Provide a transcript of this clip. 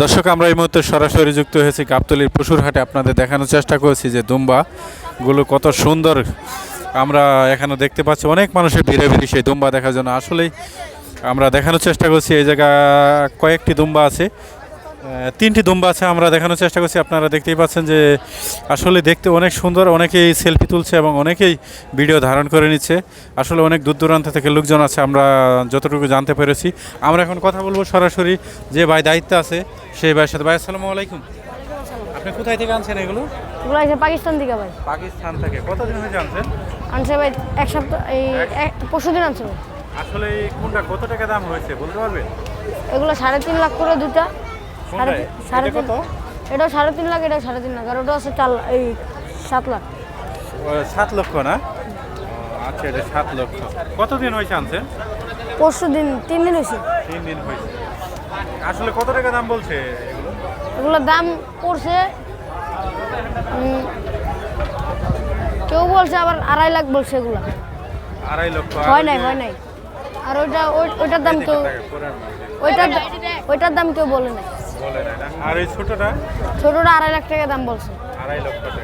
দর্শক, আমরা এই মুহূর্তে সরাসরি যুক্ত হয়েছি গাবতলির পশুর হাটে। আপনাদের দেখানোর চেষ্টা করেছি যে দুম্বাগুলো কত সুন্দর আমরা এখানে দেখতে পাচ্ছি। অনেক মানুষের ভিড়ে ভিড়ে সেই দুম্বা দেখার জন্য। আসলেই আমরা দেখানোর চেষ্টা করছি, এই জায়গা কয়েকটি দুম্বা আছে। তিনটি দুম্বা আছে আমরা দেখানোর চেষ্টা করছি। আপনারা দেখতেই পাচ্ছেন যে আসলে দেখতে অনেক সুন্দর অনেকেই সেলফি তুলছে এবং অনেকেই ভিডিও ধারণ করে নিচ্ছে। আসলে অনেক দূর দূরান্ত থেকে লোকজন আছে আমরা যতটুকু জানতে পেরেছি। আমরা এখন কথা বলব সরাসরি যে ভাই দায়িত্ব আছে সেই ভাইয়ের সাথে। ভাই আসসালামু আলাইকুম। আপনি কোথায় থেকে আনছেন এগুলো? এগুলো আছে পাকিস্তান থেকে ভাই। পাকিস্তান থেকে। কতদিন হয়েছে আনছেন? আনছে ভাই এক সপ্তাহ এই পরশু দিন আনছে আসলে এই কোনটা কত টাকা দাম হয়েছে বলতে পারবেন? এগুলো সাড়ে তিন লাখ করে দুটা। সাড়ে তিন- এটা সাড়ে তিন লাখ এটাও সাড়ে তিন লাখ। আর ওটা আছে চার এই সাত লাখ। সাত লক্ষ না? আচ্ছা এটা সাত লক্ষ। কতদিন হয়েছে আনছেন পরশু দিন তিন দিন হয়েছে। তিন দিন হয়েছে। আসলে কত টাকা দাম বলছে এগুলো? দাম পড়ছে কেউ বলছে আবার আড়াই লাখ বলছে এগুলো। আড়াই লক্ষ হয় নাই হয় নাই। আর ওইটা ওইটার দাম কেউ। ওইটার ওইটার দাম কেউ বলে নাই। আর এই ছোটটা? ছোটটা আড়াই লাখ টাকা দাম বলছে। আড়াই লক্ষ টাকা।